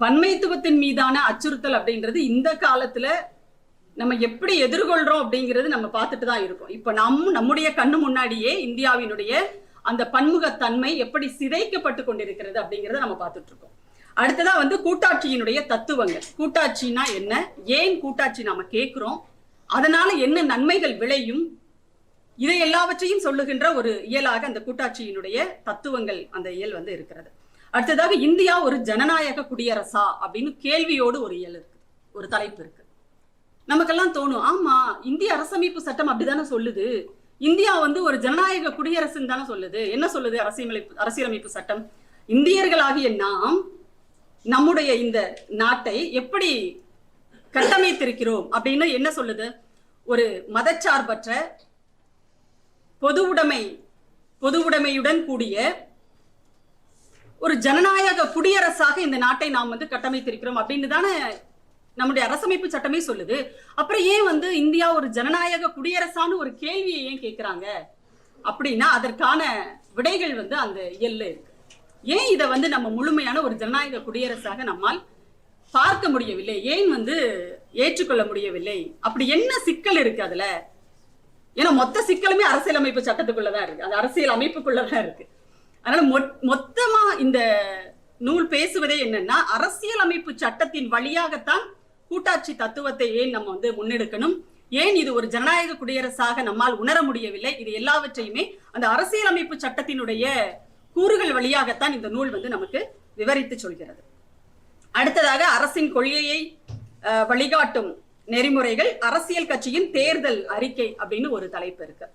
பன்மைத்துவத்தின் மீதான அச்சுறுத்தல் அப்படின்றது இந்த காலத்துல நம்ம எப்படி எதிர்கொள்றோம் அப்படிங்கிறது நம்ம பார்த்துட்டு தான் இருக்கோம். இப்ப நம் நம்முடைய கண்ணு முன்னாடியே இந்தியாவினுடைய அந்த பன்முகத்தன்மை எப்படி சிதைக்கப்பட்டு கொண்டிருக்கிறது அப்படிங்கிறத நம்ம பார்த்துட்டு இருக்கோம். அடுத்ததா வந்து கூட்டாட்சியினுடைய தத்துவங்கள். கூட்டாட்சினா என்ன? ஏன் கூட்டாட்சி நாம கேட்கிறோம் அதனால என்ன நன்மைகள் விளையும்? இதை எல்லாவற்றையும் சொல்லுகின்ற ஒரு இயலாக அந்த கூட்டாட்சியினுடைய தத்துவங்கள் அந்த இயல் வந்து இருக்கிறது. அடுத்ததாக இந்தியா ஒரு ஜனநாயக குடியரசா அப்படின்னு கேள்வியோடு ஒரு இயல் இருக்கு ஒரு தலைப்பு இருக்கு. நமக்கெல்லாம் தோணும் ஆமா இந்திய அரசமைப்பு சட்டம் அப்படிதானே சொல்லுது. இந்தியா வந்து ஒரு ஜனநாயக குடியரசுன்னு தானே சொல்லுது. என்ன சொல்லுது அரசியலமைப்பு அரசியலமைப்பு சட்டம்? இந்தியர்களாகிய நாம் நம்முடைய இந்த நாட்டை எப்படி கட்டமைத்திருக்கிறோம் அப்படின்னு என்ன சொல்லுது? ஒரு மதச்சார்பற்ற பொது உடைமை பொது உடைமையுடன் கூடிய ஒரு ஜனநாயக குடியரசாக இந்த நாட்டை நாம் வந்து கட்டமைத்திருக்கிறோம் அப்படின்னு தானே நம்முடைய அரசமைப்பு சட்டமே சொல்லுது. அப்புறம் ஏன் வந்து இந்தியா ஒரு ஜனநாயக குடியரசான்னு ஒரு கேள்வியை ஏன் கேட்கிறாங்க அப்படின்னா அதற்கான விடைகள் வந்து அந்த இயல்ல இருக்கு. ஏன் இதை வந்து நம்ம முழுமையான ஒரு ஜனநாயக குடியரசாக நம்மால் பார்க்க முடியவில்லை? ஏன் வந்து ஏற்றுக்கொள்ள முடியவில்லை? அப்படி என்ன சிக்கல் இருக்கு அதுல? ஏன்னா மொத்த சிக்கலுமே அரசியலமைப்பு சட்டத்துக்குள்ளதான் இருக்கு. அது அரசியல் அமைப்புக்குள்ளதான் இருக்கு. அதனால மொத்- மொத்தமா இந்த நூல் பேசுவதே என்னன்னா அரசியல் அமைப்பு சட்டத்தின் வழியாகத்தான் கூட்டாட்சி தத்துவத்தை ஏன் நம்ம வந்து முன்னெடுக்கணும்? ஏன் இது ஒரு ஜனநாயக குடியரசாக நம்மால் உணர முடியவில்லை? இது எல்லாவற்றையுமே அந்த அரசியலமைப்பு சட்டத்தினுடைய கூறுகள் வழியாகத்தான் இந்த நூல் வந்து நமக்கு விவரித்து சொல்கிறது. அடுத்ததாக அரசின் கொள்கையை வழிகாட்டும் நெறிமுறைகள் அரசியல் கட்சியின் தேர்தல் அறிக்கை அப்படின்னு ஒரு தலைப்பு இருக்கு.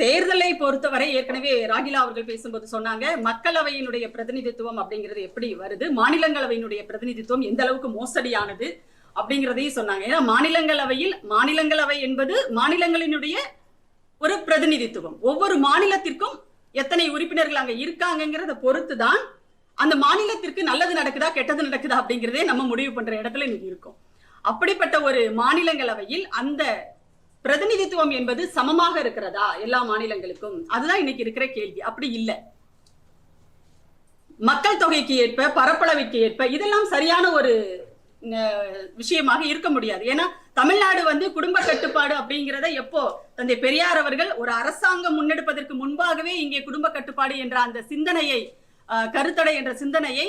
தேர்தலை பொறுத்தவரை ஏற்கனவே ராகிலா அவர்கள் பேசும்போது சொன்னாங்க மக்களவையினுடைய பிரதிநிதித்துவம் அப்படிங்கிறது எப்படி வருது மாநிலங்களவையினுடைய பிரதிநிதித்துவம் எந்த அளவுக்கு மோசடியானது அப்படிங்கிறதையும் சொன்னாங்க. ஏன்னா மாநிலங்களவையில் மாநிலங்களவை என்பது மாநிலங்களினுடைய ஒரு பிரதிநிதித்துவம். ஒவ்வொரு மாநிலத்திற்கும் எத்தனை உறுப்பினர்கள் அங்க இருக்காங்கங்கிறத பொறுத்து தான் அந்த மாநிலத்திற்கு நல்லது நடக்குதா கெட்டது நடக்குதா அப்படிங்கிறதே நம்ம முடிவு பண்ற இடத்துல இன்னைக்கு இருக்கோம். அப்படிப்பட்ட ஒரு மாநிலங்களவையில் அந்த பிரதிநிதித்துவம் என்பது சமமாக இருக்கிறதா எல்லா மாநிலங்களுக்கும்? அதுதான் இன்னைக்கு இருக்கிற கேள்வி. அப்படி இல்லை. மக்கள் தொகைக்கு ஏற்ப பரப்பளவுக்கு ஏற்ப இதெல்லாம் சரியான ஒரு விஷயமாக இருக்க முடியாது. ஏன்னா தமிழ்நாடு வந்து குடும்ப கட்டுப்பாடு அப்படிங்கிறத எப்போ தந்தை பெரியார் அவர்கள் ஒரு அரசாங்கம் முன்னெடுப்பதற்கு முன்பாகவே இங்கே குடும்ப கட்டுப்பாடு என்ற அந்த சிந்தனையை கருத்தடை என்ற சிந்தனையை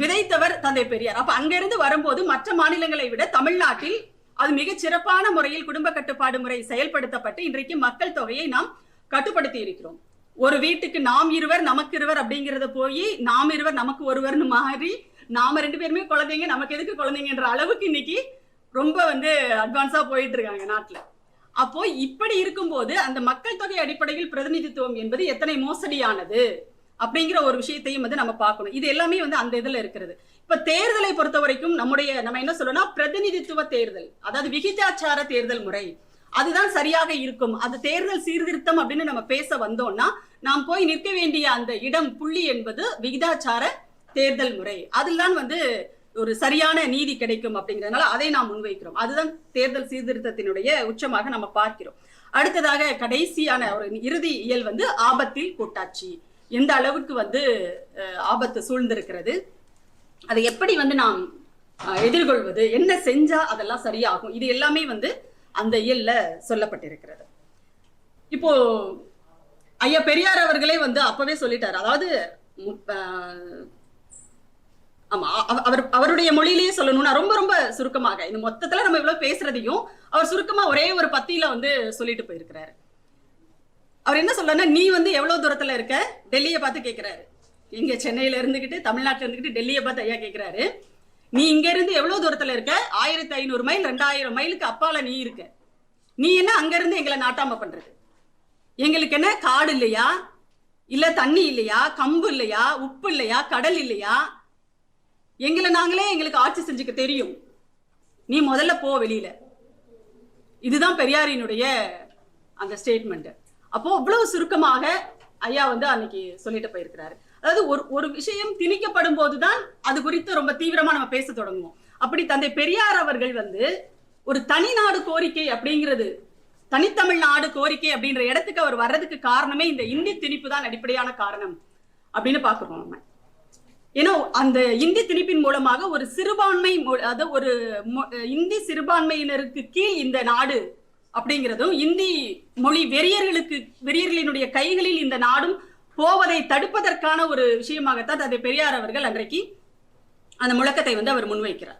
விதைத்தவர் தந்தை பெரியார். அப்ப அங்கிருந்து வரும்போது மற்ற மாநிலங்களை விட தமிழ்நாட்டில் அது மிகச் சிறப்பான முறையில் குடும்ப கட்டுப்பாடு முறை செயல்படுத்தப்பட்டு இன்றைக்கு மக்கள் தொகையை நாம் கட்டுப்படுத்தி இருக்கிறோம். ஒரு வீட்டுக்கு நாம் இருவர் நமக்கு இருவர் அப்படிங்கிறத போய் நாம் இருவர் நமக்கு ஒருவர்னு மாறி நாம ரெண்டு பேருமே குழந்தைங்க நமக்கு எதுக்கு குழந்தைங்கன்ற அளவுக்கு இன்னைக்கு ரொம்ப வந்து அட்வான்ஸா போயிட்டு இருக்காங்க நாட்டுல. அப்போ இப்படி இருக்கும்போது அந்த மக்கள் தொகை அடிப்படையில் பிரதிநிதித்துவம் என்பது எத்தனை மோசடியானது அப்படிங்கிற ஒரு விஷயத்தையும் வந்து நம்ம பார்க்கணும். இது எல்லாமே வந்து அந்த இதுல இருக்கிறது. இப்ப தேர்தலை பொறுத்த வரைக்கும் நம்முடைய நம்ம என்ன சொல்லணும்னா பிரதிநிதித்துவ தேர்தல் அதாவது விகிதாச்சார தேர்தல் முறை. அதுதான் சரியாக இருக்கும். அது தேர்தல் சீர்திருத்தம் அப்படின்னு நம்ம பேச வந்தோம்னா நாம் போய் நிற்க வேண்டிய அந்த இடம் புள்ளி என்பது விகிதாச்சார தேர்தல் முறை. அதில்தான் வந்து ஒரு சரியான நீதி கிடைக்கும் அப்படிங்கிறதுனால அதை நாம் முன்வைக்கிறோம். அதுதான் தேர்தல் சீர்திருத்தத்தினுடைய உச்சமாக நம்ம பார்க்கிறோம். அடுத்ததாக கடைசியான ஒரு இறுதி இயல் வந்து ஆபத்தில் கூட்டாட்சி. எந்த அளவுக்கு வந்து ஆபத்து சூழ்ந்திருக்கிறது? அதை எப்படி வந்து நாம் எதிர்கொள்வது என்ன செஞ்சா அதெல்லாம் சரியாகும் இது எல்லாமே வந்து அந்த இயல்ல சொல்லப்பட்டிருக்கிறது. இப்போ ஐயா பெரியார் அவர்களே வந்து அப்பவே சொல்லிட்டாரு. அதாவது மு- ஆமா அவ- அவர் அவருடைய மொழியிலேயே சொல்லணும்னா ரொம்ப ரொம்ப சுருக்கமாக இந்த மொத்தத்துல நம்ம இவ்வளவு பேசுறதையும் அவர் சுருக்கமா ஒரே ஒரு பத்தியில வந்து சொல்லிட்டு போயிருக்கிறாரு. அவர் என்ன சொல்றாருன்னா நீ வந்து எவ்வளவு தூரத்துல இருக்க? டெல்லியை பார்த்து கேட்கிறாரு இங்க சென்னையில இருந்துகிட்டு தமிழ்நாட்டுல இருந்துகிட்டு டெல்லியை பார்த்து ஐயா கேக்குறாரு. நீ இங்க இருந்து எவ்வளவு தூரத்துல இருக்க? ஆயிரத்தி ஐநூறு மைல் ரெண்டாயிரம் மைலுக்கு அப்பால நீ இருக்க. நீ என்ன அங்க இருந்து எங்களை நாட்டாம பண்றது? எங்களுக்கு என்ன காடு இல்லையா? இல்ல தண்ணி இல்லையா? கம்பு இல்லையா? உப்பு இல்லையா? கடல் இல்லையா? எங்களை நாங்களே எங்களுக்கு ஆட்சி செஞ்சுக்க தெரியும். நீ முதல்ல போ வெளியில. இதுதான் பெரியாரினுடைய அந்த ஸ்டேட்மெண்ட் அப்போ அவ்வளவு சுருக்கமாக ஐயா வந்து அன்னைக்கு சொல்லிட்டு போயிருக்கிறாரு. அதாவது ஒரு ஒரு விஷயம் திணிக்கப்படும் போதுதான் அது குறித்து ரொம்ப தீவிரமா நம்ம பேச தொடங்குவோம். அப்படி தந்தை பெரியார் அவர்கள் வந்து ஒரு தனி நாடு கோரிக்கை அப்படிங்கிறது தனித்தமிழ் நாடு கோரிக்கை அப்படின்ற இடத்துக்கு அவர் வர்றதுக்கு காரணமே இந்த இந்தி திணிப்பு தான் அடிப்படையான காரணம் அப்படின்னு பாக்குறோம் நம்ம. ஏன்னா அந்த இந்தி திணிப்பின் மூலமாக ஒரு சிறுபான்மை அதாவது ஒரு இந்தி சிறுபான்மையினருக்கு கீழ் இந்த நாடு அப்படிங்கிறதும் இந்தி மொழி வெறியர்களுக்கு வெறியர்களினுடைய கைகளில் இந்த நாடும் போவதை தடுப்பதற்கான ஒரு விஷயமாகத்தான் தந்தை பெரியார் அவர்கள் அன்றைக்கு அந்த முழக்கத்தை வந்து அவர் முன்வைக்கிறார்.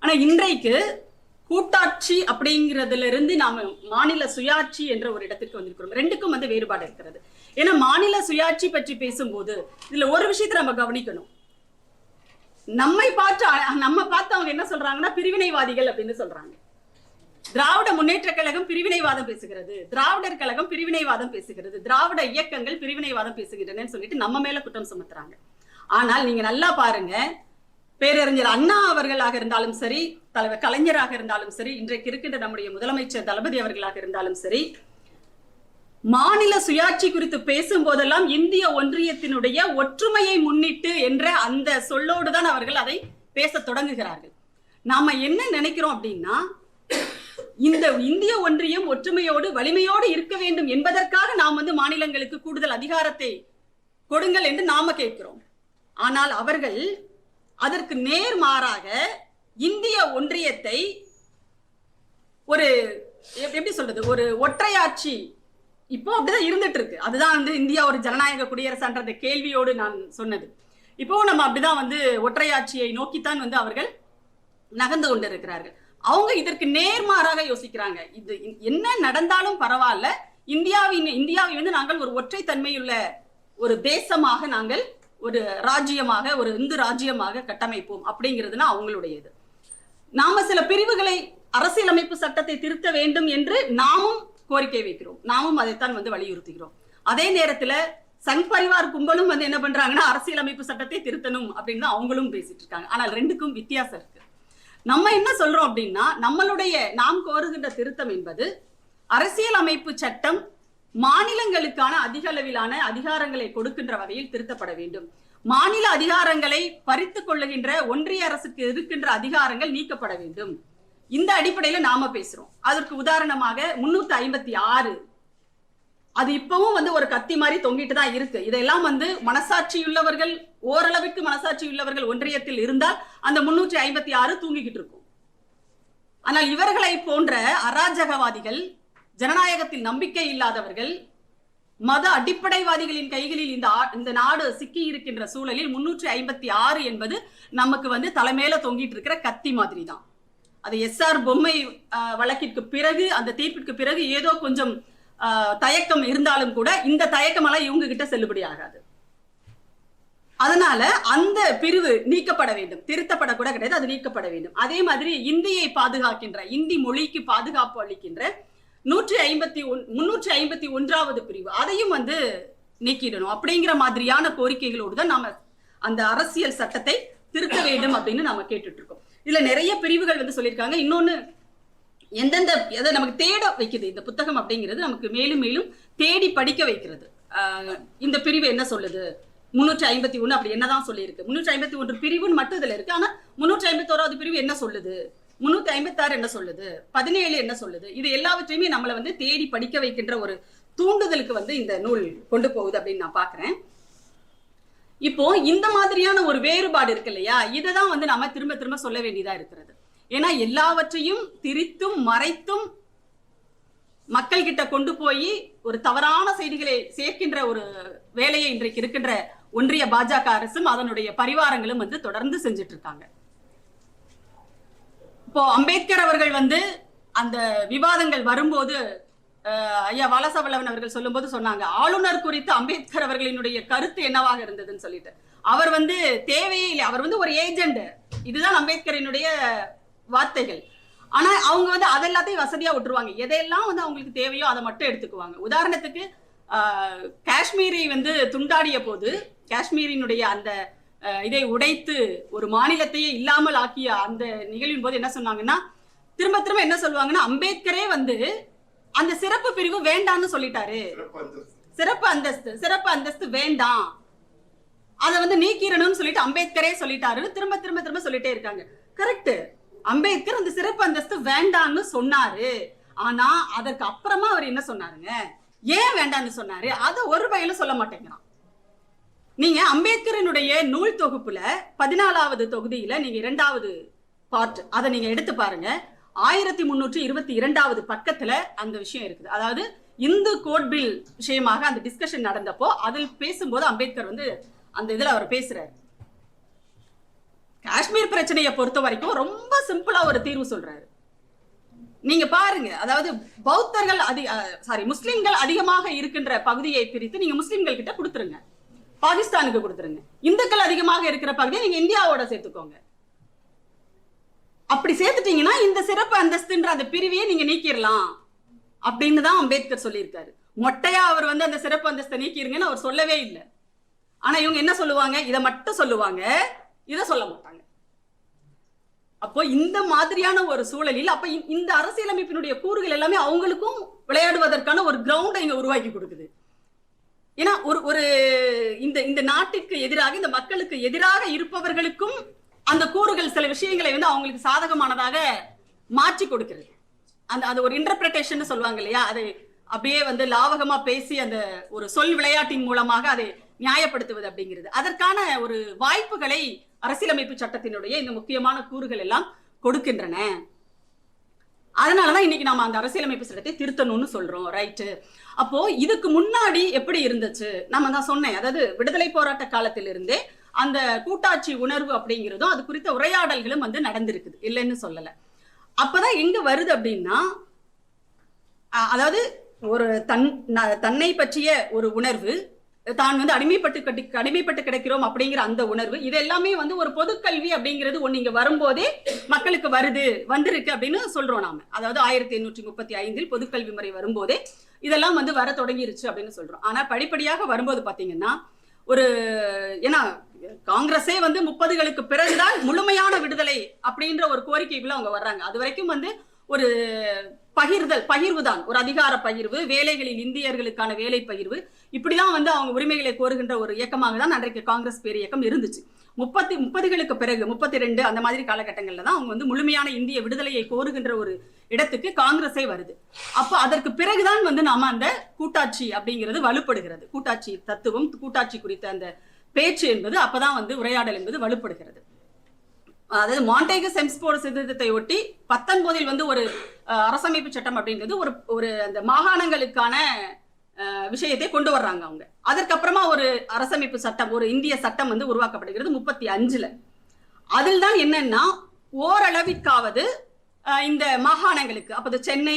ஆனா இன்றைக்கு கூட்டாட்சி அப்படிங்கிறதுல இருந்து நாம மாநில சுயாட்சி என்ற ஒரு இடத்துக்கு வந்திருக்கிறோம். ரெண்டுக்கும் வந்து வேறுபாடு இருக்கிறது. ஏன்னா மாநில சுயாட்சி பற்றி பேசும்போது இதுல ஒரு விஷயத்தை நம்ம கவனிக்கணும். நம்மை பார்த்து அ- நம்ம பார்த்து அவங்க என்ன சொல்றாங்கன்னா பிரிவினைவாதிகள் அப்படின்னு சொல்றாங்க. திராவிட முன்னேற்ற கழகம் பிரிவினைவாதம் பேசுகிறது. திராவிடர் கழகம் பிரிவினைவாதம் பேசுகிறது. திராவிட இயக்கங்கள் பிரிவினைவாதம் பேசுகின்றனன்னு சொல்லிட்டு நம்ம மேல குற்றம் சுமத்துறாங்க. ஆனால் நீங்க நல்லா பாருங்க. பேரறிஞர் அண்ணா அவர்களாக இருந்தாலும் சரி தலைவர் கலைஞராக இருந்தாலும் சரி இன்றைக்கு இருக்கின்ற நம்முடைய முதலமைச்சர் தளபதி அவர்களாக இருந்தாலும் சரி மாநில சுயாட்சி குறித்து பேசும் போதெல்லாம் இந்திய ஒன்றியத்தினுடைய ஒற்றுமையை முன்னிட்டு என்ற அந்த சொல்லோடு தான் அவர்கள் அதை பேசத் தொடங்குகிறார்கள். நாம என்ன நினைக்கிறோம் அப்படின்னா இந்த இந்திய ஒன்றியம் ஒற்றுமையோடு வலிமையோடு இருக்க வேண்டும் என்பதற்காக நாம் வந்து மாநிலங்களுக்கு கூடுதல் அதிகாரத்தை கொடுங்கள் என்று நாம கேட்கிறோம். ஆனால் அவர்கள் அதற்கு நேர்மாறாக இந்திய ஒன்றியத்தை ஒரு எப்படி சொல்றது? ஒரு ஒற்றையாட்சி. இப்போ அப்படிதான் இருந்துட்டு இருக்கு அதுதான் வந்து இந்தியா ஒரு ஜனநாயக குடியரசுன்ற கேள்வியோடு நான் சொன்னது. இப்போ நம்ம அப்படிதான் வந்து ஒற்றையாட்சியை நோக்கித்தான் வந்து அவர்கள் நகர்ந்து கொண்டிருக்கிறார்கள். அவங்க இதற்கு நேர்மாறாக யோசிக்கிறாங்க. இது என்ன நடந்தாலும் பரவாயில்ல. இந்தியாவின் இந்தியாவை வந்து நாங்கள் ஒரு ஒற்றை தன்மையுள்ள ஒரு தேசமாக நாங்கள் ஒரு ராஜ்யமாக ஒரு இந்து ராஜ்யமாக கட்டமைப்போம் அப்படிங்கிறதுனா அவங்களுடையது. நாம சில பிரிவுகளை அரசியலமைப்பு சட்டத்தை திருத்த வேண்டும் என்று நாமும் கோரிக்கை வைக்கிறோம். நாமும் அதைத்தான் வந்து வலியுறுத்துகிறோம். அதே நேரத்துல சங் பரிவார் கும்பலும் வந்து என்ன பண்றாங்கன்னா அரசியலமைப்பு சட்டத்தை திருத்தணும் அப்படின்னு அவங்களும் பேசிட்டு இருக்காங்க. ஆனால் ரெண்டுக்கும் வித்தியாசம் இருக்கு. நம்ம என்ன சொல்றோம் அப்படின்னா நம்மளுடைய நாம் கோருகின்ற திருத்தம் என்பது அரசியலமைப்பு சட்டம் மாநிலங்களுக்கான அதிக அளவிலான அதிகாரங்களை கொடுக்கின்ற வகையில் திருத்தப்பட வேண்டும். மாநில அதிகாரங்களை பறித்து கொள்ளுகின்ற ஒன்றிய அரசுக்கு இருக்கின்ற அதிகாரங்கள் நீக்கப்பட வேண்டும். இந்த அடிப்படையில நாம பேசுறோம். அதற்கு உதாரணமாக முன்னூத்தி ஐம்பத்தி ஆறு. அது இப்பவும் வந்து ஒரு கத்தி மாதிரி தொங்கிட்டு தான் இருக்கு. இதெல்லாம் வந்து மனசாட்சியுள்ளவர்கள் ஓரளவுக்கு மனசாட்சி உள்ளவர்கள் ஒன்றியத்தில் இருந்தால் அந்த முன்னூற்றி ஐம்பத்தி ஆறு தூங்கிக்கிட்டு இருக்கும். ஆனால் இவர்களை போன்ற அராஜகவாதிகள் ஜனநாயகத்தில் நம்பிக்கை இல்லாதவர்கள் மத அடிப்படைவாதிகளின் கைகளில் இந்த ஆ- இந்த நாடு சிக்கி இருக்கின்ற சூழலில் முன்னூற்றி ஐம்பத்தி ஆறு என்பது நமக்கு வந்து தலைமையில தொங்கிட்டு இருக்கிற கத்தி மாதிரி தான் அது எஸ்ஆர் பொம்மை வழக்கிற்கு பிறகு அந்த தீர்ப்பிற்கு பிறகு ஏதோ கொஞ்சம் தயக்கம் இருந்தாலும் கூட இந்த தயக்கமெல்லாம் இவங்க கிட்ட செல்லுபடி ஆகாது. அதனால அந்த பிரிவு நீக்கப்பட வேண்டும். திருத்தப்படக்கூட கிடையாது அது நீக்கப்பட வேண்டும். அதே மாதிரி இந்தியை பாதுகாக்கின்ற இந்தி மொழிக்கு பாதுகாப்பு அளிக்கின்ற நூற்றி ஐம்பத்தி ஒன் முன்னூற்றி ஐம்பத்தி ஒன்றாவது பிரிவு. அதையும் வந்து நீக்கிடணும் அப்படிங்கிற மாதிரியான கோரிக்கைகளோடு தான் நாம அந்த அரசியல் சட்டத்தை திருத்த வேண்டும் அப்படின்னு நாம கேட்டுட்டு இருக்கோம் இதுல நிறைய பிரிவுகள் வந்து சொல்லியிருக்காங்க. இன்னொன்னு எந்தெந்த அதை நமக்கு தேட வைக்குது இந்த புத்தகம் அப்படிங்கிறது நமக்கு மேலும் மேலும் தேடி படிக்க வைக்கிறது. இந்த பிரிவு என்ன சொல்லுது? முன்னூற்றி ஐம்பத்தி ஒன்று அப்படி என்னதான் சொல்லியிருக்கு. முன்னூற்றி ஐம்பத்தி ஒன்று பிரிவுன்னு மட்டும் இதில் இருக்கு. ஆனால் முன்னூற்றி ஐம்பத்தோராவது பிரிவு என்ன சொல்லுது? முன்னூற்றி ஐம்பத்தாறு என்ன சொல்லுது? பதினேழு என்ன சொல்லுது? இது எல்லாவற்றையுமே நம்மளை வந்து தேடி படிக்க வைக்கின்ற ஒரு தூண்டுதலுக்கு வந்து இந்த நூல் கொண்டு போகுது அப்படின்னு நான் பாக்குறேன். இப்போ இந்த மாதிரியான ஒரு வேறுபாடு இருக்கு இல்லையா? இதை தான் வந்து நாம திரும்ப திரும்ப சொல்ல வேண்டியதா இருக்கிறது. ஏன்னா எல்லாவற்றையும் திரித்தும் மறைத்தும் மக்கள் கிட்ட கொண்டு போய் ஒரு தவறான செய்திகளை சேர்க்கின்ற ஒரு வேலையை இன்றைக்கு இருக்கின்ற ஒன்றிய பாஜக அரசும் அதனுடைய பரிவாரங்களும் வந்து தொடர்ந்து செஞ்சுட்டு இருக்காங்க இப்போ அம்பேத்கர் அவர்கள் வந்து அந்த விவாதங்கள் வரும்போது ஐயா வாலசவல்லவன் அவர்கள் சொல்லும்போது சொன்னாங்க ஆளுநர் குறித்து அம்பேத்கர் அவர்களினுடைய கருத்து என்னவாக இருந்ததுன்னு சொல்லிட்டு. அவர் வந்து தேவையே இல்லை அவர் வந்து ஒரு ஏஜெண்ட் இதுதான் அம்பேத்கரினுடைய வார்த்தைகள். ஆனா அவங்க வந்து அதெல்லாத்தையும் வசதியா விட்டுருவாங்க. எதையெல்லாம் வந்து அவங்களுக்கு தேவையோ அதை மட்டும் எடுத்துக்குவாங்க. உதாரணத்துக்கு காஷ்மீரை வந்து துண்டாடிய போது காஷ்மீரினுடைய அந்த இதை உடைத்து ஒரு மாநிலத்தையே இல்லாமல் ஆக்கிய அந்த நிகழ்வின் போது என்ன சொன்னாங்கன்னா திரும்ப திரும்ப என்ன சொல்லுவாங்கன்னா அம்பேத்கரே வந்து அந்த சிறப்பு பிரிவு வேண்டாம்னு சொல்லிட்டாரு. சிறப்பு அந்தஸ்து. சிறப்பு அந்தஸ்து வேண்டாம். அதை வந்து நீக்கிடணும்னு சொல்லிட்டு அம்பேத்கரே சொல்லிட்டாருன்னு திரும்ப திரும்ப திரும்ப சொல்லிட்டே இருக்காங்க. கரெக்ட் அம்பேத்கர் அந்த சிறப்பு அந்தஸ்து வேண்டாம்னு சொன்னாரு. ஆனா அதற்கு அப்புறமா அவர் என்ன சொன்னாருங்க? ஏன் வேண்டாம்னு சொன்னாரு? அதை ஒரு வகையில சொல்ல மாட்டேங்கிறான். நீங்க அம்பேத்கரனுடைய நூல் தொகுப்புல பதினாலாவது தொகுதியில நீங்க இரண்டாவது பார்ட் அதை நீங்க எடுத்து பாருங்க. ஆயிரத்தி முன்னூற்றி இருபத்தி இரண்டாவது பக்கத்துல அந்த விஷயம் இருக்குது. அதாவது இந்து கோட் பில் விஷயமாக அந்த டிஸ்கஷன் நடந்தப்போ அதில் பேசும்போது அம்பேத்கர் வந்து அந்த இதுல அவர் பேசுறாரு. காஷ்மீர் பிரச்சனையை பொறுத்த வரைக்கும் ரொம்ப சிம்பிளா ஒரு தீர்வு சொல்றாரு. நீங்க பாருங்க. அதாவது பௌத்தர்கள் அதிக சாரி முஸ்லிம்கள் அதிகமாக இருக்கின்ற பகுதியை பிரித்து நீங்க முஸ்லிம்கள் கிட்ட கொடுத்துருங்க. பாகிஸ்தானுக்கு கொடுத்துருங்க. இந்துக்கள் அதிகமாக இருக்கிற பகுதியை நீங்க இந்தியாவோட சேர்த்துக்கோங்க. அப்படி சேர்த்துட்டீங்கன்னா இந்த சிறப்பு அந்தஸ்துன்ற அந்த பிரிவையே நீங்க நீக்கிடலாம் அப்படின்னு தான் அம்பேத்கர் சொல்லியிருக்காரு. மொட்டையா அவர் வந்து அந்த சிறப்பு அந்தஸ்தை நீக்கிருங்கன்னு அவர் சொல்லவே இல்லை. ஆனா இவங்க என்ன சொல்லுவாங்க? இதை மட்டும் சொல்லுவாங்க. இதை சொல்ல மாட்டாங்க. அப்போ இந்த மாதிரியான ஒரு சூழலில் அப்ப இந்த- இந்த அரசியலமைப்பினுடைய கூறுகள் எல்லாமே அவங்களுக்கும் விளையாடுவதற்கான ஒரு கிரவுண்டை இங்க உருவாக்கி கொடுக்குது. ஏன்னா ஒரு ஒரு இந்த இந்த நாட்டுக்கு எதிராக இந்த மக்களுக்கு எதிராக இருப்பவர்களுக்கும் அந்த கூறுகள் சில விஷயங்களை வந்து அவங்களுக்கு சாதகமானதாக மாற்றி கொடுக்கிறது. அந்த அது ஒரு இன்டர்பிரேஷன் சொல்லுவாங்க இல்லையா? அதை அப்படியே வந்து லாவகமா பேசி அந்த ஒரு சொல் விளையாட்டின் மூலமாக அதை நியாயப்படுத்துவது அப்படிங்கிறது. அதற்கான ஒரு வாய்ப்புகளை அரசியலமைப்பு சட்டத்தினுடைய இந்த முக்கியமான கூறுகள் எல்லாம் கொடுக்கின்றன. அதனாலதான் இன்னைக்கு நம்ம அந்த அரசியலமைப்பு சட்டத்தை திருத்தணும்னு சொல்றோம் ரைட்டு அப்போ இதுக்கு முன்னாடி எப்படி இருந்துச்சு? நம்ம தான் சொன்னேன். அதாவது விடுதலை போராட்ட காலத்திலிருந்தே அந்த கூட்டாட்சி உணர்வு அப்படிங்கிறதும் அது குறித்த உரையாடல்களும் வந்து நடந்திருக்குது. இல்லைன்னு சொல்லலை. அப்பதான் எங்க வருது அப்படின்னா அதாவது ஒரு தன் தன்னை பற்றிய ஒரு உணர்வு தான் வந்து அடிமைப்பட்டு கட்டி அடிமைப்பட்டு கிடைக்கிறோம் அப்படிங்கிற அந்த உணர்வு. இது எல்லாமே வந்து ஒரு பொதுக்கல்வி அப்படிங்கிறது ஒன்று இங்கே வரும்போதே மக்களுக்கு வருது வந்திருக்கு அப்படின்னு சொல்கிறோம் நாம. அதாவது ஆயிரத்தி எண்ணூற்றி முப்பத்தி ஐந்தில் பொதுக்கல்வி முறை வரும்போதே இதெல்லாம் வந்து வர தொடங்கிருச்சு அப்படின்னு சொல்கிறோம் ஆனால் படிப்படியாக வரும்போது பார்த்தீங்கன்னா ஒரு ஏன்னா காங்கிரஸே வந்து முப்பதுகளுக்கு பிறகுதான் முழுமையான விடுதலை அப்படின்ற ஒரு கோரிக்கைக்குள்ள அவங்க வர்றாங்க. அது வரைக்கும் வந்து ஒரு பகிர்தல் பகிர்வு தான் ஒரு அதிகார பகிர்வு வேலைகளில் இந்தியர்களுக்கான வேலை பகிர்வு. இப்படிதான் வந்து அவங்க உரிமைகளை கோருகின்ற ஒரு இயக்கமாக தான் அன்றைக்கு காங்கிரஸ் பேர் இயக்கம் இருந்துச்சு. முப்பத்தி முப்பதுகளுக்கு பிறகு முப்பத்தி ரெண்டு அந்த மாதிரி காலகட்டங்களில் தான் அவங்க வந்து முழுமையான இந்திய விடுதலையை கோருகின்ற ஒரு இடத்துக்கு காங்கிரஸே வருது. அப்போ அதற்கு பிறகுதான் வந்து நாம அந்த கூட்டாட்சி அப்படிங்கிறது வலுப்படுகிறது. கூட்டாட்சி தத்துவம் கூட்டாட்சி குறித்த அந்த பேச்சு என்பது அப்பதான் வந்து உரையாடல் என்பது வலுப்படுகிறது. அதாவது மாண்டேக செம்ஸ்போர்ட் சித்திரத்தை ஒட்டி பத்தொன்பதில் வந்து ஒரு அரசமைப்பு சட்டம் அப்படின்றது ஒரு ஒரு அந்த மாகாணங்களுக்கான விஷயத்தை கொண்டு வர்றாங்க அவங்க. அதற்கப்புறமா ஒரு அரசமைப்பு சட்டம் ஒரு இந்திய சட்டம் வந்து உருவாக்கப்படுகிறது முப்பத்தி அஞ்சுல அதில் தான் என்னன்னா ஓரளவிற்காவது இந்த மாகாணங்களுக்கு அப்போது சென்னை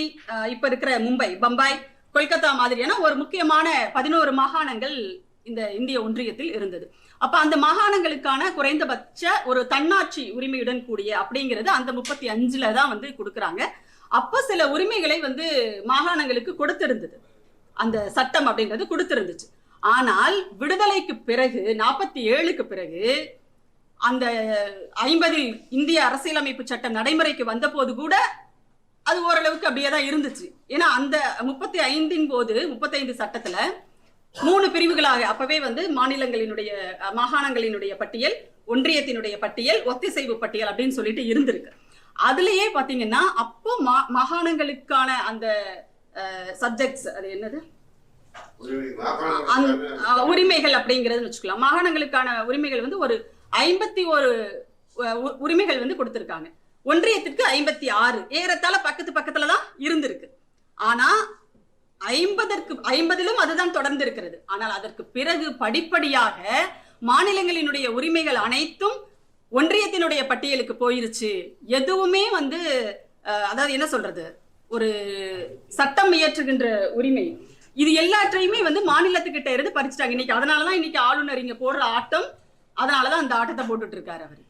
இப்போ இருக்கிற மும்பை பம்பாய் கொல்கத்தா மாதிரியான ஒரு முக்கியமான பதினோரு மாகாணங்கள் இந்த இந்திய ஒன்றியத்தில் இருந்தது. அப்ப அந்த மாகாணங்களுக்கான குறைந்தபட்ச ஒரு தன்னாட்சி உரிமையுடன் கூடிய அப்படிங்கிறது அந்த முப்பத்தி அஞ்சுல தான் வந்து கொடுக்குறாங்க. அப்ப சில உரிமைகளை வந்து மாகாணங்களுக்கு கொடுத்திருந்தது. அந்த சட்டம் அப்படின்றது கொடுத்திருந்துச்சு. ஆனால் விடுதலைக்கு பிறகு நாற்பத்தி ஏழுக்கு பிறகு அந்த ஐம்பதில் இந்திய அரசியலமைப்பு சட்டம் நடைமுறைக்கு வந்தபோது கூட அது ஓரளவுக்கு அப்படியே தான் இருந்துச்சு. ஏன்னா அந்த முப்பத்தி ஐந்தின் போது முப்பத்தைந்து சட்டத்துல மூணு பிரிவுகளாக அப்பவே வந்து மாநிலங்களினுடைய அஹ், மாகாணங்களினுடைய பட்டியல் ஒன்றியத்தினுடைய பட்டியல் ஒத்திசைவு பட்டியல் அப்படின்னு சொல்லிட்டு இருந்திருக்கு. அதுலயே பாத்தீங்கன்னா அப்போ மா மாகாணங்களுக்கான அந்த சப்ஜெக்ட்ஸ் அது என்னது? உரிமைகள் அப்படிங்கறதுன்னு வச்சுக்கலாம். மாகாணங்களுக்கான உரிமைகள் வந்து ஒரு ஐம்பத்தி ஒரு உரிமைகள் வந்து கொடுத்திருக்காங்க. ஒன்றியத்திற்கு ஐம்பத்தி ஆறு. ஏறத்தாழ பக்கத்து பக்கத்துல தான் இருந்திருக்கு. ஆனா ஐம்பதற்கு ஐம்பதிலும் அதுதான் தொடர்ந்து இருக்கிறது ஆனால் அதற்கு பிறகு படிப்படியாக மாநிலங்களினுடைய உரிமைகள் அனைத்தும் ஒன்றியத்தினுடைய பட்டியலுக்கு போயிருச்சு. எதுவுமே வந்து அதாவது என்ன சொல்றது? ஒரு சட்டம் இயற்றுகின்ற உரிமை. இது எல்லாற்றையுமே வந்து மாநிலத்துக்கிட்ட இருந்து பறிச்சுட்டாங்க. இன்னைக்கு அதனாலதான் இன்னைக்கு ஆளுநர் இங்க போடுற ஆட்டம் அதனாலதான் அந்த ஆட்டத்தை போட்டுட்டு இருக்காரு அவர்.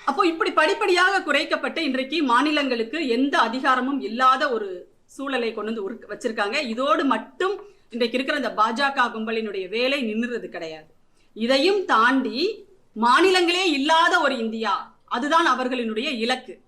அப்போ இப்படி படிப்படியாக குறைக்கப்பட்டு இன்றைக்கு மாநிலங்களுக்கு எந்த அதிகாரமும் இல்லாத ஒரு சூழலை கொண்டு வந்து உரு- வச்சிருக்காங்க. இதோடு மட்டும் இன்றைக்கு இருக்கிற இந்த பாஜக கும்பலினுடைய வேலை நின்றுறது கிடையாது. இதையும் தாண்டி மாநிலங்களே இல்லாத ஒரு இந்தியா அதுதான் அவர்களினுடைய இலக்கு.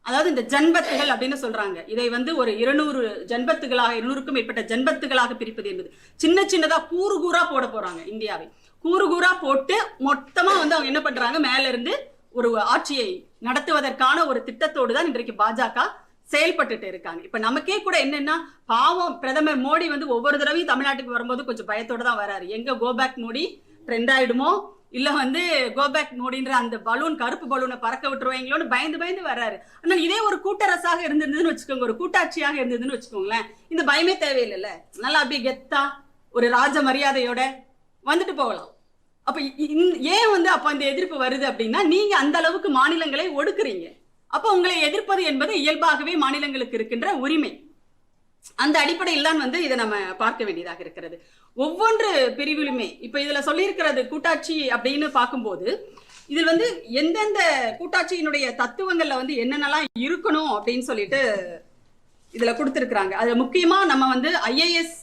அதாவது இந்த ஜன்பத்துகள் அப்படின்னு சொல்றாங்க. இதை வந்து ஒரு இருநூறு ஜன்பத்துகளாக இருநூறுக்கும் மேற்பட்ட ஜன்பத்துகளாக பிரிப்பது என்பது. சின்ன சின்னதா கூறு கூறா போட போறாங்க இந்தியாவை. கூறு கூறா போட்டு மொத்தமா வந்து அவங்க என்ன பண்றாங்க? மேல இருந்து ஒரு ஆட்சியை நடத்துவதற்கான ஒரு திட்டத்தோடு தான் இன்றைக்கு பாஜக செயல்பட்டுட்டு இருக்காங்க. இப்ப நமக்கே கூட என்னன்னா பாவம் பிரதமர் மோடி வந்து ஒவ்வொரு தடவையும் தமிழ்நாட்டுக்கு வரும்போது கொஞ்சம் பயத்தோட தான் வராரு. எங்க கோபேக் மோடி ட்ரெண்ட் ஆயிடுமோ? இல்ல வந்து கோபேக் மோடின்ற அந்த பலூன் கருப்பு பலூனை பறக்க விட்டுருவாங்களோன்னு பயந்து பயந்து வர்றாரு ஆனால் இதே ஒரு கூட்டரசாக இருந்திருந்ததுன்னு வச்சுக்கோங்க ஒரு கூட்டாட்சியாக இருந்ததுன்னு வச்சுக்கோங்களேன் இந்த பயமே தேவையில்லைல்ல. நல்லா அப்படியே கெத்தா ஒரு ராஜ மரியாதையோட வந்துட்டு போகலாம். அப்ப இ- இந்- ஏன் வந்து அப்ப அந்த எதிர்ப்பு வருது அப்படின்னா நீங்க அந்த அளவுக்கு மாநிலங்களை ஒடுக்குறீங்க. அப்போ உங்களை எதிர்ப்பது என்பது இயல்பாகவே மாநிலங்களுக்கு இருக்கின்ற உரிமை. அந்த அடிப்படையில் தான் வந்து இதை நம்ம பார்க்க வேண்டியதாக இருக்கிறது. ஒவ்வொன்று பிரிவிலுமே இப்போ இதில் சொல்லியிருக்கிறது கூட்டாட்சி அப்படின்னு பார்க்கும்போது இதில் வந்து எந்தெந்த கூட்டாட்சியினுடைய தத்துவங்களில் வந்து என்னென்னலாம் இருக்கணும் அப்படின்னு சொல்லிட்டு இதில் கொடுத்துருக்குறாங்க. அதில் முக்கியமாக நம்ம வந்து ஐஏஎஸ்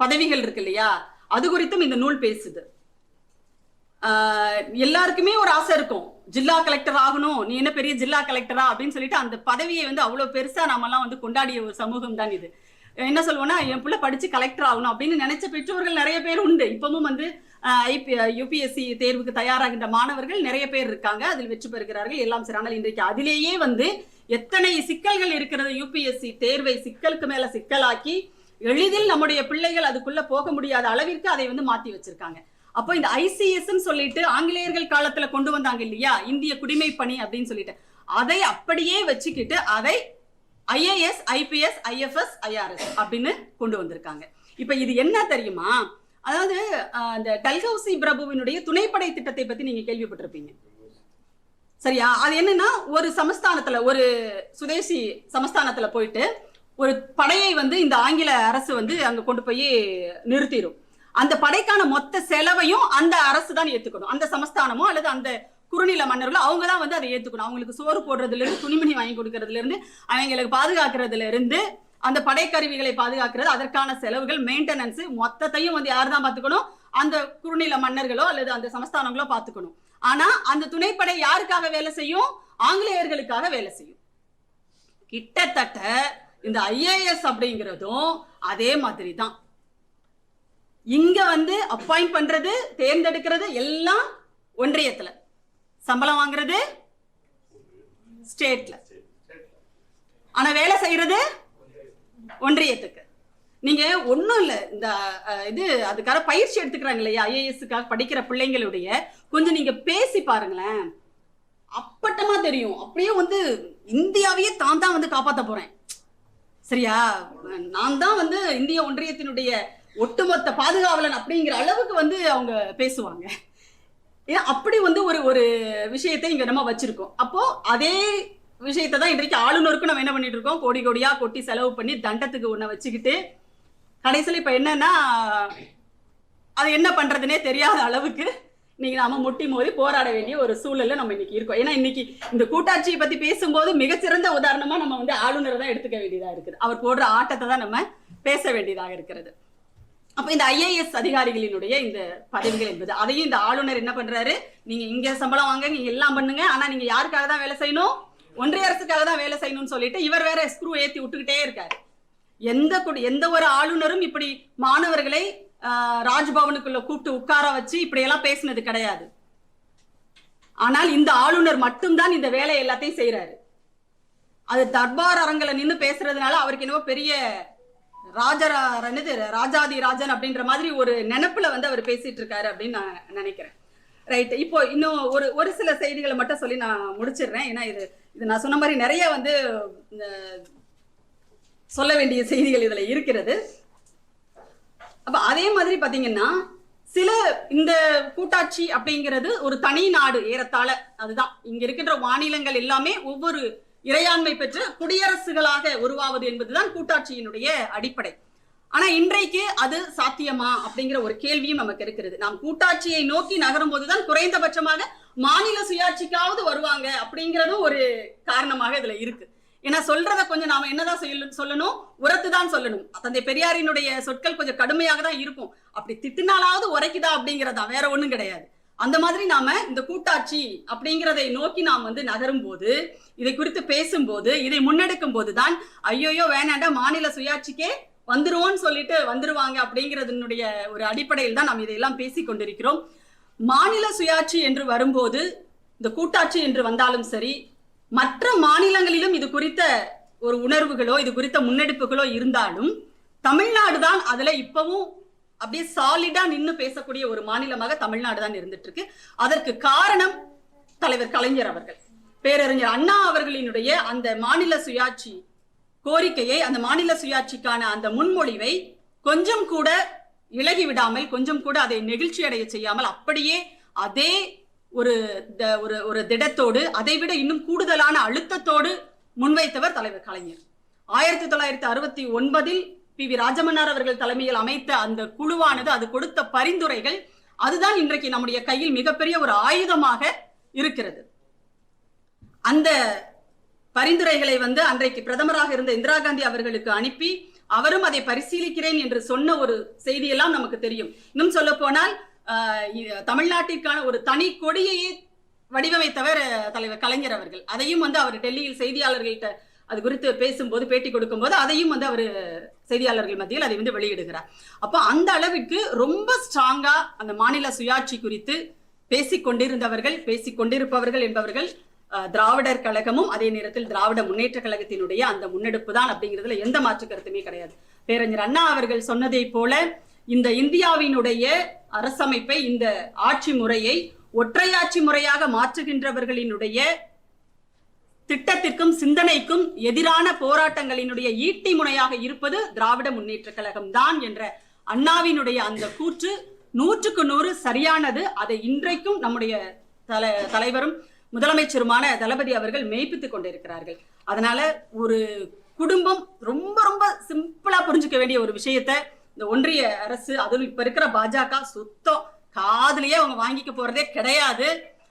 பதவிகள் இருக்கு இல்லையா? அது குறித்தும் இந்த நூல் பேசுது. எல்லாருக்குமே ஒரு ஆசை இருக்கும். ஜில்லா கலெக்டர் ஆகணும். நீ என்ன பெரிய ஜில்லா கலெக்டரா? அப்படின்னு சொல்லிட்டு அந்த பதவியை வந்து அவ்வளவு பெருசா நம்மலாம் வந்து கொண்டாடிய ஒரு சமூகம் தான் இது. என்ன சொல்லுவோம்னா என் பிள்ளை படிச்சு கலெக்டர் ஆகணும் அப்படின்னு நினைச்ச பெற்றோர்கள் நிறைய பேர் உண்டு. இப்பவும் வந்து ஐபி யூபிஎஸ்சி தேர்வுக்கு தயாராகின்ற மாணவர்கள் நிறைய பேர் இருக்காங்க. அதில் வெற்றி பெறுகிறார்கள். எல்லாம் சரி. ஆனால் இன்றைக்கு அதிலேயே வந்து எத்தனை சிக்கல்கள் இருக்கிறது? யூபிஎஸ்சி தேர்வை சிக்கலுக்கு மேல சிக்கலாக்கி எளிதில் நம்முடைய பிள்ளைகள் அதுக்குள்ள போக முடியாத அளவிற்கு அதை வந்து மாத்தி வச்சிருக்காங்க. அப்போ இந்த ஐசிஎஸ் சொல்லிட்டு ஆங்கிலேயர்கள் காலத்துல கொண்டு வந்தாங்க இல்லையா? இந்திய குடிமை பணி அப்படின்னு சொல்லிட்டு. அதை அப்படியே வச்சுக்கிட்டு அதை ஐஏஎஸ் ஐபிஎஸ் ஐஎஃப்எஸ் ஐஆர்எஸ் அப்படின்னு கொண்டு வந்திருக்காங்க. இப்ப இது என்ன தெரியுமா? அதாவது அந்த இந்த டல்ஹவுசி பிரபுவினுடைய துணைப்படை திட்டத்தை பத்தி நீங்க கேள்விப்பட்டிருப்பீங்க. சரியா? அது என்னன்னா ஒரு சமஸ்தானத்துல ஒரு சுதேசி சமஸ்தானத்துல போயிட்டு ஒரு படையை வந்து இந்த ஆங்கில அரசு வந்து அங்க கொண்டு போய் நிறுத்திடும் அந்த படைக்கான மொத்த செலவையும் அந்த அரசு தான் ஏத்துக்கணும். அந்த சமஸ்தானமோ அல்லது அந்த குறுநில மன்னர்களோ அவங்க தான் வந்து அதை ஏத்துக்கணும். அவங்களுக்கு சோறு போடுறதுல இருந்து துணிமணி வாங்கி கொடுக்கறதுல இருந்து அவங்களுக்கு பாதுகாக்கிறதுல இருந்து அந்த படைக்கருவிகளை பாதுகாக்கிறது அதற்கான செலவுகள் மெயின்டெனன்ஸ் மொத்தத்தையும் வந்து யார் தான் பார்த்துக்கணும்? அந்த குறுநில மன்னர்களோ அல்லது அந்த சமஸ்தானங்களோ பார்த்துக்கணும். ஆனா அந்த துணைப்படை யாருக்காக வேலை செய்யும்? ஆங்கிலேயர்களுக்காக வேலை செய்யும். கிட்டத்தட்ட இந்த ஐஏஎஸ் அப்படிங்கிறதும் அதே மாதிரி தான் இங்க வந்து அப்பாயிண்ட் பண்றது தேர்ந்தெடுக்கிறது எல்லாம் ஒன்றியத்துல. சம்பளம் வாங்குறது ஸ்டேட்ல ஆனா வேலை செய்யறது ஒன்றியத்துக்கு. நீங்க ஒன்றும் இல்லை இந்த இது அதுக்காக பயிற்சி எடுத்துக்கிறாங்க இல்லையா ஐஏஎஸ்க்காக படிக்கிற பிள்ளைங்களுடைய கொஞ்சம் நீங்க பேசி பாருங்களேன். அப்பட்டமா தெரியும். அப்படியே வந்து இந்தியாவையே தான் தான் வந்து காப்பாற்ற போறேன். சரியா? நான் தான் வந்து இந்திய ஒன்றியத்தினுடைய ஒட்டுமொத்த பாதுகாவலன் அப்படிங்கிற அளவுக்கு வந்து அவங்க பேசுவாங்க. ஏன் அப்படி வந்து ஒரு ஒரு விஷயத்தை இங்க நம்ம வச்சிருக்கோம். அப்போ அதே விஷயத்தை தான் இன்றைக்கு ஆளுநருக்கும் நம்ம என்ன பண்ணிட்டு இருக்கோம்? கோடி கோடியா கொட்டி செலவு பண்ணி தண்டத்துக்கு ஒன்றை வச்சுக்கிட்டு கடைசியில் இப்ப என்னன்னா அது என்ன பண்றதுனே தெரியாத அளவுக்கு இன்னைக்கு நாம முட்டி மோதி போராட வேண்டிய ஒரு சூழல்ல நம்ம இன்னைக்கு இருக்கோம். ஏன்னா இன்னைக்கு இந்த கூட்டாட்சியை பத்தி பேசும்போது மிகச்சிறந்த உதாரணமா நம்ம வந்து ஆளுநரை தான் எடுத்துக்க வேண்டியதா இருக்குது. அவர் போடுற ஆட்டத்தை தான் நம்ம பேச வேண்டியதாக இருக்கிறது. அப்ப இந்த ஐஏஎஸ் அதிகாரிகளினுடைய இந்த பதவிகள் என்பது. அதையும் இந்த ஆளுநர் என்ன பண்றாரு? நீங்க இங்க சம்பளம் வாங்க நீங்க எல்லாம் பண்ணுங்க. ஆனா நீங்க யாருக்காக தான் வேலை செய்யணும்? ஒன்றிய அரசுக்காக தான் வேலை செய்யணும்னு சொல்லிட்டு இவர் வேற ஸ்க்ரூ ஏத்தி விட்டுக்கிட்டே இருக்காரு. எந்த எந்த ஒரு ஆளுநரும் இப்படி மாணவர்களை ராஜ்பவனுக்குள்ள கூப்பிட்டு உட்கார வச்சு இப்படியெல்லாம் பேசினது கிடையாது. ஆனால் இந்த ஆளுநர் மட்டும்தான் இந்த வேலை எல்லாத்தையும் செய்யறாரு அது தர்பார் அரங்கில நின்று பேசுறதுனால அவருக்கு என்னவோ பெரிய ராஜரா என்னது ராஜாதி ராஜன் அப்படின்ற மாதிரி ஒரு நினப்புல வந்து அவர் பேசிட்டு இருக்காரு அப்படின்னு நான் நினைக்கிறேன். ரைட் இப்போ இன்னும் ஒரு ஒரு சில செய்திகளை மட்டும் சொல்லி நான் முடிச்சிடுறேன். ஏன்னா இது இது நான் சொன்ன மாதிரி நிறைய வந்து இந்த சொல்ல வேண்டிய செய்திகள் இதுல இருக்கிறது. அப்ப அதே மாதிரி பாத்தீங்கன்னா சில இந்த கூட்டாட்சி அப்படிங்கிறது ஒரு தனி நாடு ஏறத்தாழ அதுதான். இங்க இருக்கின்ற மாநிலங்கள் எல்லாமே ஒவ்வொரு இறையாண்மை பெற்ற குடியரசுகளாக உருவாவது என்பதுதான் கூட்டாட்சியினுடைய அடிப்படை. ஆனா இன்றைக்கு அது சாத்தியமா அப்படிங்கிற ஒரு கேள்வியும் நமக்கு இருக்கிறது. நாம் கூட்டாட்சியை நோக்கி நகரும் போதுதான் குறைந்தபட்சமாக மாநில சுயாட்சிக்காவது வருவாங்க அப்படிங்கிறதும் ஒரு காரணமாக இதுல இருக்கு. ஏன்னா சொல்றத கொஞ்சம் நாம என்னதான் சொல்லணும்? உரத்து தான் சொல்லணும். தந்தை பெரியாரினுடைய சொற்கள் கொஞ்சம் கடுமையாக தான் இருக்கும். அப்படி திட்டினாலாவது உரைக்குதா அப்படிங்கிறதா வேற ஒண்ணும் கிடையாது. அந்த மாதிரி நாம இந்த கூட்டாட்சி அப்படிங்கிறதை நோக்கி நாம் வந்து நகரும் போது இதை குறித்து பேசும்போது இதை முன்னெடுக்கும் போதுதான் ஐயோயோ வேணாண்டா மாநில சுயாட்சிக்கே வந்துருவோம்னு சொல்லிட்டு வந்துருவாங்க அப்படிங்கிறதுனுடைய ஒரு அடிப்படையில் தான் நாம் இதையெல்லாம் பேசிக் கொண்டிருக்கிறோம். மாநில சுயாட்சி என்று வரும்போது இந்த கூட்டாட்சி என்று வந்தாலும் சரி மற்ற மாநிலங்களிலும் இது குறித்த ஒரு உணர்வுகளோ இது குறித்த முன்னெடுப்புகளோ இருந்தாலும் தமிழ்நாடு தான் அதுல இப்பவும் அப்படியே சாலிடா நின்று பேசக்கூடிய ஒரு மாநிலமாக தமிழ்நாடு தான் இருந்துட்டு இருக்கு அதற்கு காரணம் தலைவர் கலைஞர் அவர்கள். பேரறிஞர் அண்ணா அவர்களினுடைய அந்த மாநில சுயாட்சி கோரிக்கையை அந்த மாநில சுயாட்சிக்கான அந்த முன்மொழிவை கொஞ்சம் கூட இலகி விடாமல் கொஞ்சம் கூட அதை நெகிழ்ச்சி அடைய செய்யாமல் அப்படியே அதே ஒரு த- ஒரு ஒரு திடத்தோடு அதை விட இன்னும் கூடுதலான அழுத்தத்தோடு முன்வைத்தவர் தலைவர் கலைஞர். ஆயிரத்தி தொள்ளாயிரத்தி அறுபத்தி ஒன்பதில் பி வி ராஜமன்னார் அவர்கள் தலைமையில் அமைத்த அந்த குழுவானது அது கொடுத்த பரிந்துரைகள் அதுதான் இன்றைக்கு நம்முடைய கையில் மிகப்பெரிய ஒரு ஆயுதமாக இருக்கிறது. அந்த பரிந்துரைகளை வந்து அன்றைக்கு பிரதமராக இருந்த இந்திரா காந்தி அவர்களுக்கு அனுப்பி அவரும் அதை பரிசீலிக்கிறேன் என்று சொன்ன ஒரு செய்தியெல்லாம் நமக்கு தெரியும். இன்னும் சொல்ல போனால் தமிழ்நாட்டிற்கான ஒரு தனி கொடியையே வடிவமைத்தவர் தலைவர் கலைஞர் அவர்கள். அதையும் வந்து அவர் டெல்லியில் செய்தியாளர்கள்ட்ட அது குறித்து பேசும்போது பேட்டி கொடுக்கும்போது அதையும் வந்து அவர் செய்தியாளர்கள் மத்தியில் அதை வந்து வெளியிடுகிறார். அப்போ அந்த அளவிற்கு ரொம்ப ஸ்ட்ராங்கா அந்த மாநில சுயாட்சி குறித்து பேசிக்கொண்டிருந்தவர்கள் பேசிக்கொண்டிருப்பவர்கள் என்பவர்கள் திராவிடர் கழகமும் அதே நேரத்தில் திராவிட முன்னேற்ற கழகத்தினுடைய அந்த முன்னெடுப்பு தான் அப்படிங்கிறதுல எந்த மாற்று கருத்துமே கிடையாது. பேரறிஞர் அண்ணா அவர்கள் சொன்னதை போல இந்த இந்தியாவினுடைய அரசமைப்பை இந்த ஆட்சி முறையை ஒற்றையாட்சி முறையாக மாற்றுகின்றவர்களினுடைய திட்டத்திற்கும் சிந்தனைக்கும் எதிரான போராட்டங்களினுடைய ஈட்டி முனையாக இருப்பது திராவிட முன்னேற்ற கழகம் தான் என்ற அண்ணாவினுடைய அந்த கூற்று நூற்றுக்கு நூறு சரியானது. அதை இன்றைக்கும் நம்முடைய தல தலைவரும் முதலமைச்சருமான தளபதி அவர்கள் மெய்ப்பித்துக் கொண்டிருக்கிறார்கள். அதனால ஒரு குடும்பம் ரொம்ப ரொம்ப சிம்பிளா புரிஞ்சுக்க வேண்டிய ஒரு விஷயத்த இந்த ஒன்றிய அரசு அதுவும் இப்ப இருக்கிற பாஜக சுத்தம் காதுலயே அவங்க வாங்கிக்க போறதே கிடையாது.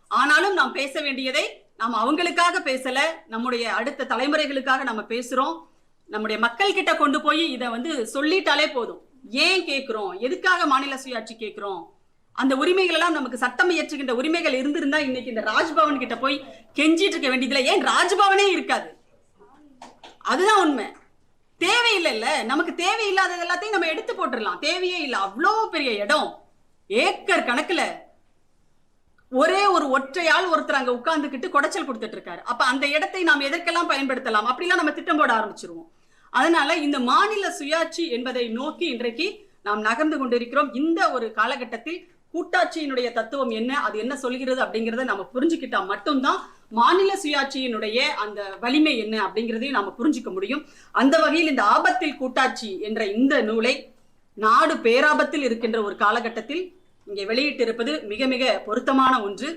ஆனாலும் நாம் பேச வேண்டியதை நாம் அவங்களுக்காக பேசல நம்முடைய அடுத்த தலைமுறைகளுக்காக நம்ம பேசுறோம். நம்முடைய மக்கள் கிட்ட கொண்டு போய் இதை வந்து சொல்லிட்டாலே போதும். ஏன் கேட்குறோம் எதுக்காக மாநில சுயாட்சி கேட்குறோம் அந்த உரிமைகள் எல்லாம் நமக்கு சட்டம் இயற்றுகின்ற உரிமைகள் இருந்திருந்தா இன்னைக்கு இந்த ராஜ்பவன் கிட்ட போய் கெஞ்சிட்டு இருக்க வேண்டியதுல ஏன் ராஜ்பவனே இருக்காது? அதுதான் உண்மை. தேவையில்லைல்ல. நமக்கு தேவையில்லாதது எல்லாத்தையும் நம்ம எடுத்து போட்டுடலாம். தேவையே இல்லை. அவ்வளோ பெரிய இடம். ஏக்கர் கணக்கில் ஒரே ஒரு ஒற்றையால் ஒருத்தர் அங்க உட்கார்ந்துக்கிட்டு குடைச்சல் கொடுத்துட்டு இருக்காரு. அப்ப அந்த இடத்தை நாம் எதற்கெல்லாம் பயன்படுத்தலாம்? அப்படிலாம் நம்ம திட்டம் போட ஆரம்பிச்சிருவோம். அதனால இந்த மாநில சுயாட்சி என்பதை நோக்கி இன்றைக்கு நாம் நகர்ந்து கொண்டிருக்கிறோம். இந்த ஒரு காலகட்டத்தில் கூட்டாட்சியினுடைய தத்துவம் என்ன? அது என்ன சொல்கிறது அப்படிங்கிறத நம்ம புரிஞ்சுக்கிட்டா மட்டும்தான் மாநில சுயாட்சியினுடைய அந்த வலிமை என்ன அப்படிங்கிறதையும் நாம புரிஞ்சுக்க முடியும். அந்த வகையில் இந்த ஆபத்தில் கூட்டாட்சி என்ற இந்த நூலை நாடு பேராபத்தில் இருக்கின்ற ஒரு காலகட்டத்தில் இங்கே வெளியிட்டிருப்பது மிக மிக பொருத்தமான ஒன்று.